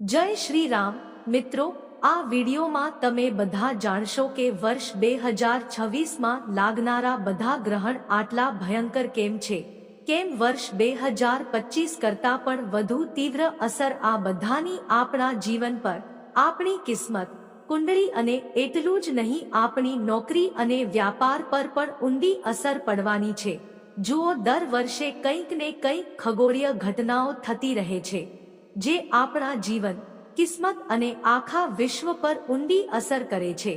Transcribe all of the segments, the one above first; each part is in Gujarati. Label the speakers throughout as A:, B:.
A: જય શ્રી રામ મિત્રો, આ વિડીયોમાં તમે બધા જાણશો કે વર્ષ બે હજાર છવ્વીસમાં લાગનારા બધા ગ્રહણ આટલા ભયંકર કેમ છે? કેમ વર્ષ બે હજાર પચીસ કરતાં પણ વધુ તીવ્ર અસર આ બધાની આપણા જીવન પર? આપણી કિસ્મત? કુંડળી અને એટલું જ નહીં, આપણી નોકરી અને વ્યાપાર પર પણ ઊંડી અસર પડવાની છે. જુઓ, દર વર્ષે કંઈક ને કંઈક ખગોળીય ઘટનાઓ થતી રહે છે. જે આપણા જીવન, કિસ્મત અને આખા વિશ્વ પર ઊંડી અસર કરે છે.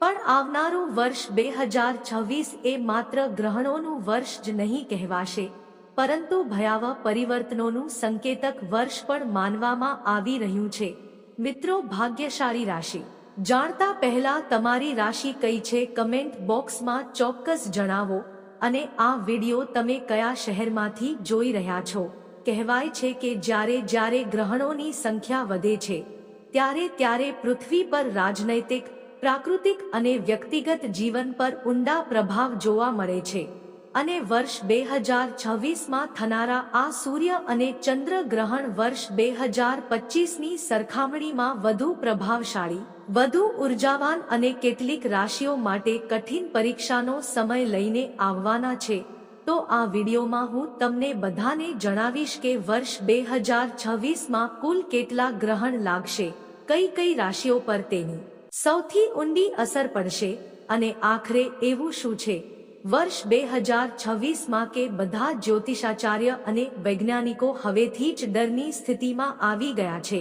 A: પણ આવનારું વર્ષ બે હજાર છવ્વીસ એ માત્ર ગ્રહણોનું વર્ષ જ નહીં કહેવાશે, પરંતુ ભયાવહ પરિવર્તનોનું સંકેતક વર્ષ પણ માનવામાં આવી રહ્યું છે. મિત્રો, ભાગ્યશાળી રાશિ. જાણતા પહેલા તમારી રાશિ કઈ છે કમેન્ટ બોક્સમાં ચોક્કસ જણાવો અને આ વિડિયો તમે કયા શહેરમાંથી જોઈ રહ્યા છો? કહેવાય છે કે જ્યારે જ્યારે ગ્રહણોની સંખ્યા વધે છે, ત્યારે ત્યારે પૃથ્વી પર રાજનૈતિક, પ્રાકૃતિક અને વ્યક્તિગત જીવન પર ઊંડા પ્રભાવ જોવા મળે છે. અને વર્ષ બે હજાર છવ્વીસમાં થનારા આ સૂર્ય અને ચંદ્ર ગ્રહણ વર્ષ બે હજાર પચીસની સરખામણીમાં વધુ પ્રભાવશાળી, વધુ ઉર્જાવાન અને કેટલીક રાશિઓ માટે કઠિન પરીક્ષાનો સમય લઈને આવવાના છે. તો આ વિડીયોમાં હું તમને બધાને જણાવીશ કે વર્ષ બે હજાર છવ્વીસમાં કુલ કેટલા ગ્રહણ લાગશે, કઈ કઈ રાશિઓ પર તેની સૌથી ઊંડી અસર પડશે અને આખરે એવું શું છે? વર્ષ બે હજાર છવ્વીસમાં કે બધા જ્યોતિષાચાર્ય અને વૈજ્ઞાનિકો હવેથી જ ડરની સ્થિતિમાં આવી ગયા છે.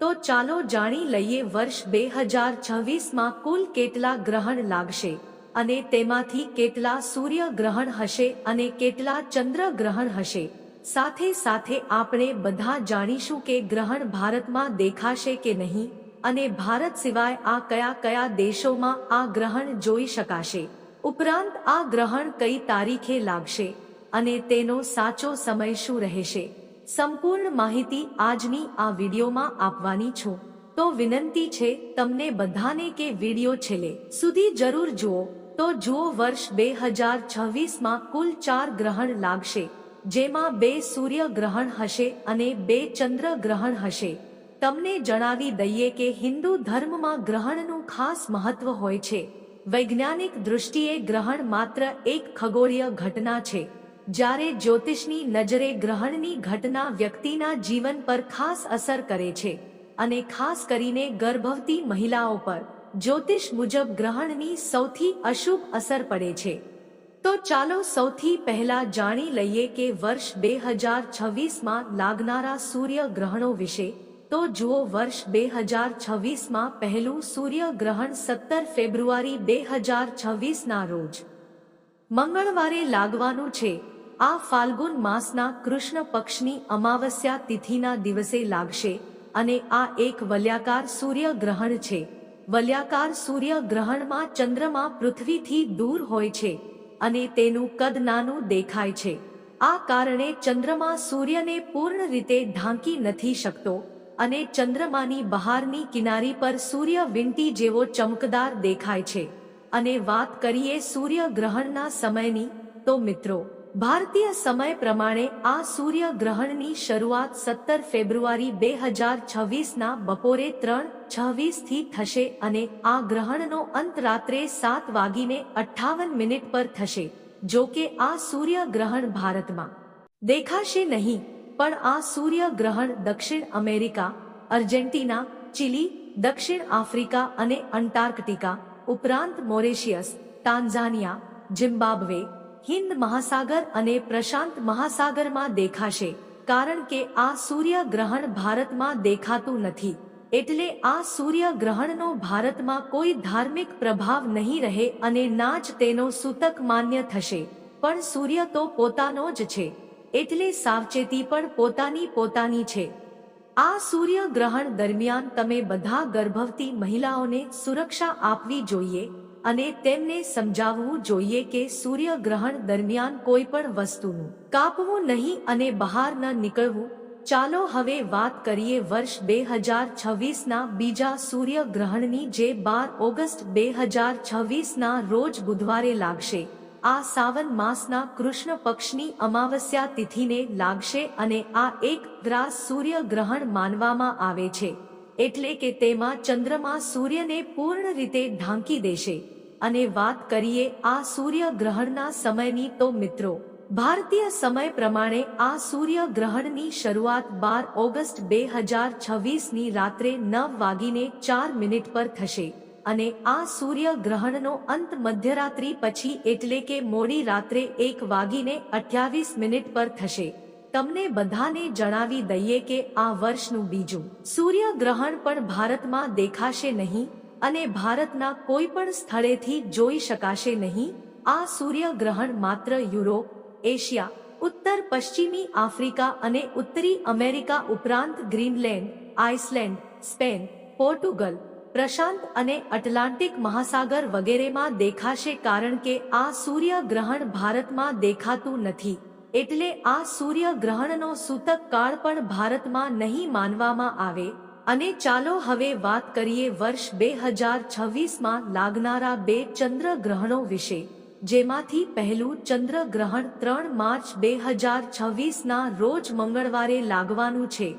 A: તો ચાલો જાણી લઈએ વર્ષ બે હજાર છવ્વીસમાં કુલ કેટલા ગ્રહણ લાગશે. અને તેમાંથી કેટલા સૂર્ય ગ્રહણ હશે અને કેટલા ચંદ્ર ગ્રહણ હશે. સાથે સાથે આપણે બધા જાણીશું કે ગ્રહણ ભારતમાં દેખાશે કે નહીં અને ભારત સિવાય આ કયા કયા દેશોમાં આ ગ્રહણ જોઈ શકાશે. ઉપરાંત આ ગ્રહણ કઈ તારીખે લાગશે અને તેનો સાચો સમય શું રહેશે. સંપૂર્ણ માહિતી આજની આ વિડીયોમાં આપવાની છું. તો વિનંતી છે, તમને બધાને કે વીડિયો છેલ્લે સુધી જરૂર જુઓ. તો જુઓ વર્ષ બે હજાર છવ્વીસમાં કુલ ચાર ગ્રહણ લાગશે, જેમાં બે સૂર્ય ગ્રહણ હશે અને બે ચંદ્ર ગ્રહણ હશે. તમને જણાવી દઈએ કે હિન્દુ ધર્મમાં ગ્રહણનું ખાસ મહત્વ હોય છે. વૈજ્ઞાનિક દૃષ્ટિએ ગ્રહણ માત્ર એક ખગોળીય ઘટના છે. જ્યારે જ્યોતિષની નજરે ગ્રહણની ઘટના વ્યક્તિના જીવન પર ખાસ અસર કરે છે, અને ખાસ કરીને ગર્ભવતી મહિલાઓ પર. જ્યોતિષ મુજબ ગ્રહણની સૌથી અશુભ અસર પડે છે. તો ચાલો સૌથી પહેલા જાણી લઈએ કે વર્ષ બે હજાર છવ્વીસમાં લાગનારા સૂર્ય ગ્રહણો વિશે. તો જુઓ વર્ષ બે હજાર છવ્વીસમાં પહેલું સૂર્ય ગ્રહણ સત્તર ફેબ્રુઆરી બે હજાર છવ્વીસના રોજ. મંગળવારે લાગવાનું છે. આ ફાલ્ગુન માસના કૃષ્ણ પક્ષની અમાવસ્યા તિથિના દિવસે લાગશે અને આ એક વલ્યાકાર સૂર્ય ગ્રહણ છે. વલ્યાકાર સૂર્ય ગ્રહણમાં ચંદ્રમા પૃથ્વીથી દૂર હોય છે અને તેનું કદ નાનું દેખાય છે. આ કારણે ચંદ્રમા સૂર્યને પૂર્ણ રીતે ઢાંકી નથી શકતો અને ચંદ્રમાની બહારની કિનારી પર સૂર્ય વિંટી જેવો ચમકદાર દેખાય છે. અને વાત કરીએ સૂર્ય ગ્રહણના સમયની, તો મિત્રો ભારતીય સમય પ્રમાણે આ સૂર્ય ગ્રહણની શરૂઆત સત્તર ફેબ્રુઆરી બે હજાર છવ્વીસના બપોરે ત્રણ છવ્વીસથી થશે અને આ ગ્રહણનો અંત રાત્રે સાત વાગીને અઠ્ઠાવન મિનિટ પર થશે, જો કે આ સૂર્ય ગ્રહણ ભારતમાં દેખાશે નહીં, પણ આ સૂર્ય ગ્રહણ દક્ષિણ અમેરિકા, અર્જેન્ટિના, ચિલી, દક્ષિણ આફ્રિકા અને અંટાર્કટિકા, ઉપરાંત મોરેશિયસ તાન્ઝાનિયા જિમ્બાબ્વે હિન્દ મહાસાગર અને પ્રશાંત મહાસાગરમાં દેખાશે, કારણ કે આ સૂર્ય ગ્રહણ ભારતમાં દેખાતું નથી. એટલે આ સૂર્ય ગ્રહણનો ભારતમાં કોઈ ધાર્મિક પ્રભાવ નહીં રહે અને ના જ તેનો સૂતક માન્ય થશે. પણ સૂર્ય તો પોતાનો જ છે. એટલે સાવચેતી પણ પોતાની પોતાની છે. આ સૂર્ય ગ્રહણ દરમિયાન તમે બધા ગર્ભવતી મહિલાઓને સુરક્ષા આપવી જોઈએ અને તેમને સમજાવવું જોઈએ કે સૂર્ય ગ્રહણ દરમિયાન કોઈ પણ વસ્તુનું કાપવું નહીં અને બહાર ન નીકળવું. ચાલો હવે વાત કરીએ વર્ષ બે હજાર છવ્વીસના બીજા સૂર્ય ગ્રહણની જે બાર ઓગસ્ટ બે હજાર છવ્વીસના રોજ બુધવારે લાગશે. આ સાવન માસના કૃષ્ણ પક્ષની અમાવસ્યા તિથિને લાગશે અને આ એક ગ્રાસ સૂર્ય ગ્રહણ માનવામાં આવે છે. એટલે કે તેમાં ચંદ્રમા સૂર્યને પૂર્ણ રીતે ઢાંકી દેશે. અને વાત કરીએ આ સૂર્ય ગ્રહણના સમયની તો મિત્રો, ભારતીય સમય પ્રમાણે આ સૂર્ય ગ્રહણની શરૂઆત બાર ઓગસ્ટ બે હજાર છવ્વીસની રાત્રે નવ વાગીને ચાર મિનિટ પર થશે. અને આ સૂર્ય ગ્રહણનો અંત મધ્યરાત્રિ પછી એટલે કે મોડી રાત્રે એક વાગીને અઠ્યાવીસ મિનિટ પર થશે. તમને બધાને જણાવી દઈએ કે આ વર્ષનું બીજું સૂર્ય ગ્રહણ પણ ભારતમાં દેખાશે નહીં અને ભારતના કોઈ પણ સ્થળેથી જોઈ શકાશે નહીં. આ સૂર્ય ગ્રહણ માત્ર યુરોપ, એશિયા, ઉત્તર પશ્ચિમી આફ્રિકા અને ઉત્તરી અમેરિકા ઉપરાંત ગ્રીનલેન્ડ, આઇસલેન્ડ, સ્પેન, પોર્ટુગલ, પ્રશાંત અને એટલાન્ટિક મહાસાગર વગેરેમાં દેખાશે કારણ કે આ સૂર્ય ગ્રહણ ભારતમાં દેખાતું નથી. એટલે આ સૂર્ય ગ્રહણનો સૂતક કાળ પણ ભારતમાં નહીં માનવામાં આવે. અને ચાલો હવે વાત કરીએ વર્ષ બે હજાર છવ્વીસમાં લાગનારા બે ચંદ્ર ગ્રહણો વિશે, જેમાંથી પહેલું ચંદ્ર ગ્રહણ ત્રણ માર્ચ બે હજાર છવ્વીસના રોજ મંગળવારે લાગવાનું છે.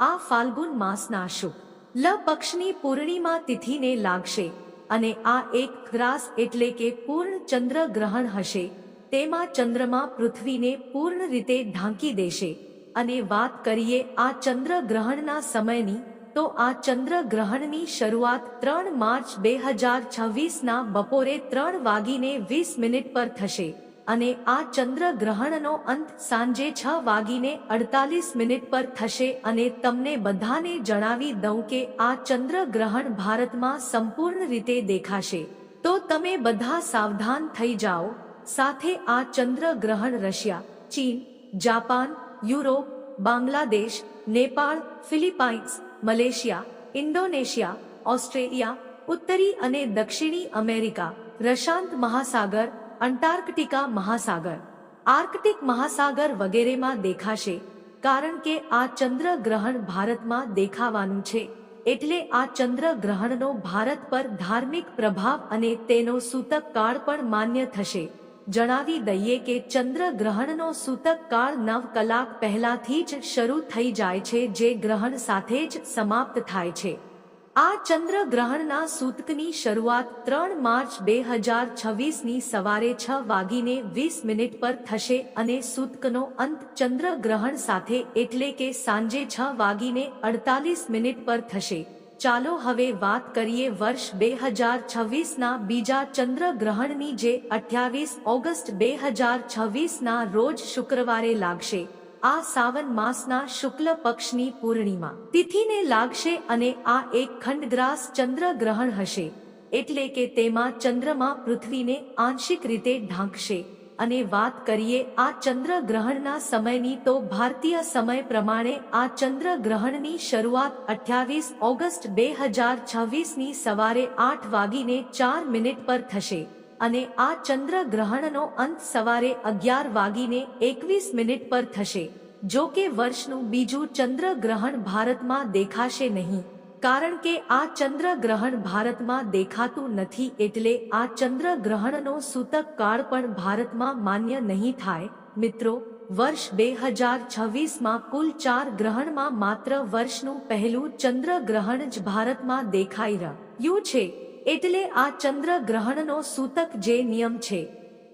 A: આ ફાલ્ગુન માસના શુભ લ પક્ષની પૂર્ણિમા તિથિને લાગશે. અને આ એક ગ્રાસ એટલે કે પૂર્ણ ચંદ્ર ગ્રહણ હશે. તેમાં ચંદ્રમા પૃથ્વીને પૂર્ણ રીતે ઢાંકી દેશે. અને વાત કરીએ આ ચંદ્ર ગ્રહણના સમયની, તો આ ચંદ્ર ગ્રહણની શરૂઆત ત્રણ માર્ચ બે હજાર છવ્વીસના બપોરે ત્રણ વાગીને વીસ મિનિટ પર થશે. અને આ ચંદ્ર ગ્રહણનો અંત સાંજે છ વાગીને અડતાલીસ મિનિટ પર થશે અને તમને બધાને જણાવી દઉં કે આ ચંદ્ર ગ્રહણ ભારતમાં સંપૂર્ણ રીતે દેખાશે. તો તમે બધા સાવધાન થઈ જાઓ. સાથે આ ચંદ્ર ગ્રહણ રશિયા, ચીન, Japan, Europe, Bangladesh, Nepal, Philippines, Malaysia, Indonesia, Australia, ઉત્તરી અને દક્ષિણી અમેરિકા, પ્રશાંત મહાસાગર, અંટાર્કટિકા મહાસાગર. આર્કટિક મહાસાગર વગેરેમાં દેખાશે, કારણ કે આ ચંદ્ર ગ્રહણ ભારતમાં દેખાવાનું છે, એટલે આ ચંદ્ર ગ્રહણનો ભારત પર ધાર્મિક પ્રભાવ અને તેનો સૂતક કાળ પણ માન્ય થશે. જણાવી દઈએ કે ચંદ્ર ગ્રહણનો સૂતક કાળ નવ કલાક પહેલાથી જ શરૂ થઈ જાય છે, જે ગ્રહણ સાથે જ સમાપ્ત થાય છે. આ ચંદ્ર ગ્રહણના સૂતકની શરૂઆત ત્રણ માર્ચ બે હજાર છવ્વીસની સવારે છ વાગીને વીસ મિનિટ પર થશે અને સૂતકનો અંત ચંદ્ર ગ્રહણ સાથે એટલે કે સાંજે છ વાગીને અડતાલીસ મિનિટ પર થશે. ચાલો હવે વાત કરીએ વર્ષ બે હજાર છવ્વીસના બીજા ચંદ્ર ગ્રહણની જે અઠ્યાવીસ ઓગસ્ટ બે હજાર છવ્વીસના રોજ શુક્રવારે લાગશે. આ સાવન માસના શુક્લ પક્ષની પૂર્ણિમા. તિથિને લાગશે અને આ એક ખંડગ્રાસ ચંદ્ર ગ્રહણ હશે. એટલે કે તેમાં ચંદ્રમા પૃથ્વીને આંશિક રીતે ઢાંકશે. અને વાત કરીએ આ ચંદ્ર ગ્રહણના સમયની તો ભારતીય સમય પ્રમાણે આ ચંદ્ર ગ્રહણની શરૂઆત અઠ્યાવીસ ઓગસ્ટ બે હજાર છવ્વીસની સવારે આઠ વાગીને ચાર મિનિટ પર થશે. અને આ ચંદ્ર ગ્રહણનો અંત સવારે અગિયાર વાગીને એકવીસ મિનિટ પર થશે. જો કે વર્ષનું બીજું ચંદ્ર ગ્રહણ ભારતમાં દેખાશે નહીં. કારણ કે આ ચંદ્ર ગ્રહણ ભારતમાં દેખાતું નથી એટલે આ ચંદ્ર ગ્રહણનો સૂતક કાળ પણ ભારતમાં માન્ય નહીં થાય. મિત્રો, વર્ષ બે હજાર છવ્વીસમાં કુલ ચાર ગ્રહણમાં માત્ર વર્ષનું પહેલું ચંદ્ર ગ્રહણ જ ભારતમાં દેખાઈ રહ્યું છે. એટલે આ ચંદ્ર ગ્રહણનો સૂતક જે નિયમ છે,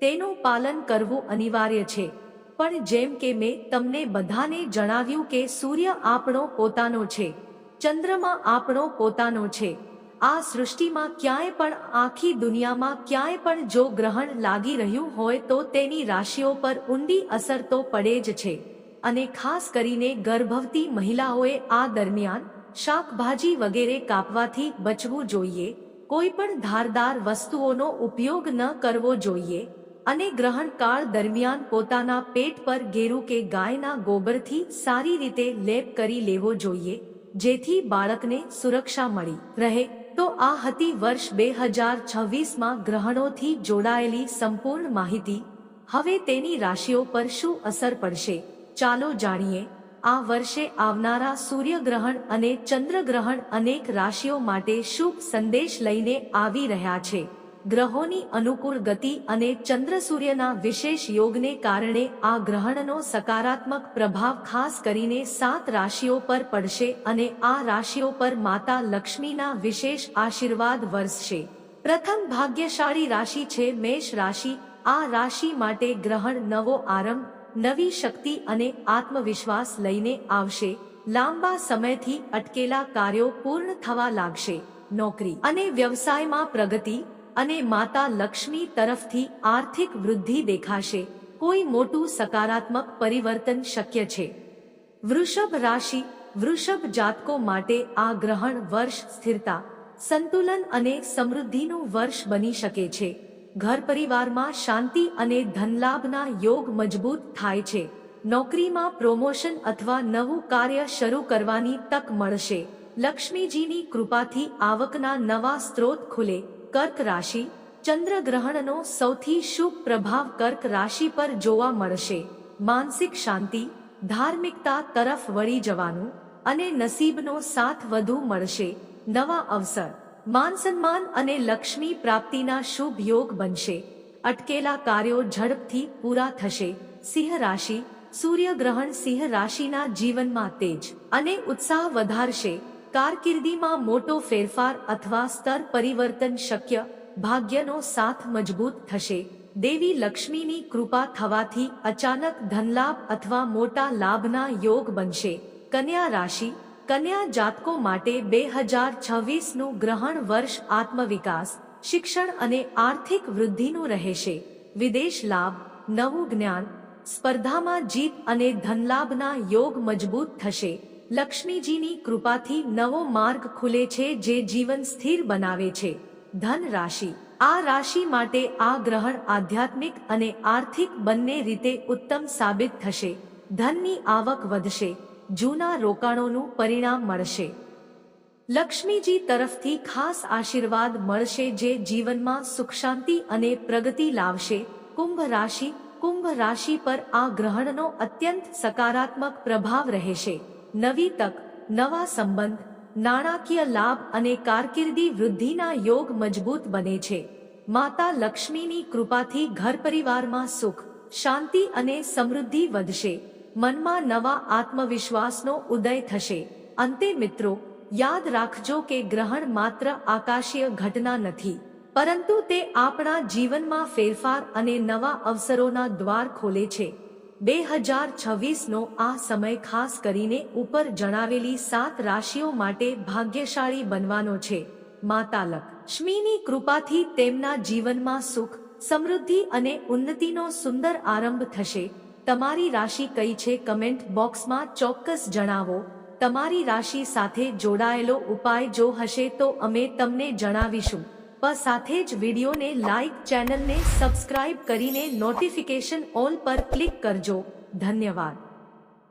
A: તેનું પાલન કરવું અનિવાર્ય છે. પણ જેમ કે મેં તમને બધાને જણાવ્યું કે સૂર્ય આપણો પોતાનો છે ચંદ્રમા આપણો પોતાનો છે. આ સૃષ્ટિમાં ક્યાંય પણ આખી દુનિયામાં ક્યાંય પણ જો ગ્રહણ લાગી રહ્યું હોય તો તેની રાશિઓ પર ઊંડી અસર તો પડે જ છે. અને ખાસ કરીને ગર્ભવતી મહિલાઓએ આ દરમિયાન શાકભાજી વગેરે કાપવાથી બચવું જોઈએ. કોઈ પણ ધારદાર વસ્તુઓનો ઉપયોગ ન કરવો જોઈએ. અને ગ્રહણકાળ દરમિયાન પોતાના પેટ પર ઘેરું કે ગાયના ગોબરથી સારી રીતે લેપ કરી લેવો જોઈએ. જેથી બાળકને સુરક્ષા મળી રહે. તો આ હતી વર્ષ બે હજાર છવ્વીસમાં ગ્રહણોથી જોડાયેલી સંપૂર્ણ માહિતી. હવે તેની રાશિઓ પર શું અસર પડશે? ચાલો જાણીએ. આ વર્ષે આવનારા સૂર્યગ્રહણ અને ચંદ્રગ્રહણ અનેક રાશિઓ માટે શુભ સંદેશ લઈને આવી રહ્યા છે. ગ્રહોની અનુકૂળ ગતિ અને ચંદ્ર સૂર્યના વિશેષ યોગને કારણે આ ગ્રહણનો સકારાત્મક પ્રભાવ ખાસ કરીને સાત રાશિઓ પર પડશે અને આ રાશિઓ પર માતા લક્ષ્મીના વિશેષ આશીર્વાદ વરસશે. પ્રથમ ભાગ્યશાળી રાશિ છે મેષ રાશિ. આ રાશિ માટે ગ્રહણ નવો આરંભ, નવી શક્તિ અને આત્મવિશ્વાસ લઈને આવશે. લાંબા સમયથી અટકેલા કાર્યો પૂર્ણ થવા લાગશે. નોકરી અને વ્યવસાયમાં પ્રગતિ અને માતા લક્ષ્મી તરફથી આર્થિક વૃદ્ધિ દેખાશે. કોઈ મોટું સકારાત્મક પરિવર્તન શક્ય છે. વૃષભ રાશિ, વૃષભ જાતકો માટે આ ગ્રહણ વર્ષ સ્થિરતા, સંતુલન અને સમૃદ્ધિનું વર્ષ બની શકે છે. ઘર પરિવારમાં શાંતિ અને ધનલાભના યોગ મજબૂત થાય છે. નોકરીમાં પ્રોમોશન અથવા નવું કાર્ય શરૂ કરવાની તક મળશે. લક્ષ્મીજીની કૃપાથી આવકના નવા સ્ત્રોત ખુલે. કર્ક રાશિ ચંદ્રગ્રહણનો સૌથી શુભ પ્રભાવ કર્ક રાશિ પર જોવા મળશે. માનસિક શાંતિ, ધાર્મિકતા તરફ વળી જવાનું અને નસીબનો સાથ વધુ મળશે. નવા અવસર માન સન્માન અને લક્ષ્મી પ્રાપ્તિના શુભ યોગ બનશે. અટકેલા કાર્યો ઝડપથી પૂરા થશે. સિંહ રાશિ, સૂર્યગ્રહણ સિંહ રાશિના જીવનમાં તેજ અને ઉત્સાહ વધારશે. કારકિર્દીમાં મોટો ફેરફાર અથવા સ્તર પરિવર્તન શક્ય ભાગ્યનો સાથ મજબૂત થશે. દેવી લક્ષ્મીની કૃપા થવાથી અચાનક ધનલાભ અથવા મોટા લાભના યોગ બનશે. કન્યા રાશિ. કન્યા જાતકો માટે બે હજાર છવ્વીસનું ગ્રહણ વર્ષ આત્મવિકાસ, શિક્ષણ અને આર્થિક વૃદ્ધિનું રહેશે. વિદેશ લાભ. નવું જ્ઞાન. સ્પર્ધામાં જીત અને ધનલાભના યોગ મજબૂત થશે. લક્ષ્મીજીની કૃપાથી નવો માર્ગ ખુલે છે જે જીવન સ્થિર બનાવે છે. ધન રાશિ. આ રાશિ માટે આ ગ્રહણ આધ્યાત્મિક અને આર્થિક બંને રીતે ઉત્તમ સાબિત થશે. ધનની આવક વધશે. જૂના રોકાણોનું પરિણામ મળશે. લક્ષ્મીજી તરફથી ખાસ આશીર્વાદ મળશે જે જીવનમાં સુખ શાંતિ અને પ્રગતિ લાવશે. કુંભ રાશિ. કુંભ રાશિ પર આ ગ્રહણનો અત્યંત સકારાત્મક પ્રભાવ રહેશે. નવી તક, નવા સંબંધ, નાણાકીય લાભ અને કારકિર્દી વૃદ્ધિના યોગ મજબૂત બને છે. માતા લક્ષ્મીની કૃપાથી ઘર પરિવારમાં સુખ, શાંતિ અને સમૃદ્ધિ વધશે. મનમાં નવા આત્મવિશ્વાસનો ઉદય થશે. અંતે મિત્રો, યાદ રાખજો કે ગ્રહણ માત્ર આકાશીય ઘટના નથી, પરંતુ તે આપણા જીવનમાં ફેરફાર અને નવા અવસરોના દ્વાર ખોલે છે. બે હજાર છવ્વીસનો આ સમય ખાસ કરીને ઉપર જણાવેલી સાત રાશિઓ માટે ભાગ્યશાળી બનવાનો છે. માતા લક્ષ્મીની કૃપાથી તેમના જીવનમાં સુખ, સમૃદ્ધિ અને ઉન્નતિનો સુંદર આરંભ થશે. તમારી રાશિ કઈ છે કમેન્ટ બોક્સમાં ચોક્કસ જણાવો. તમારી રાશિ સાથે જોડાયેલો ઉપાય જો હશે તો અમે તમને જણાવીશું. પ સાથે જ વિડીયોને લાઈક ચેનલને સબસ્ક્રાઇબ કરીને નોટિફિકેશન ઓલ પર ક્લિક કરજો. ધન્યવાદ.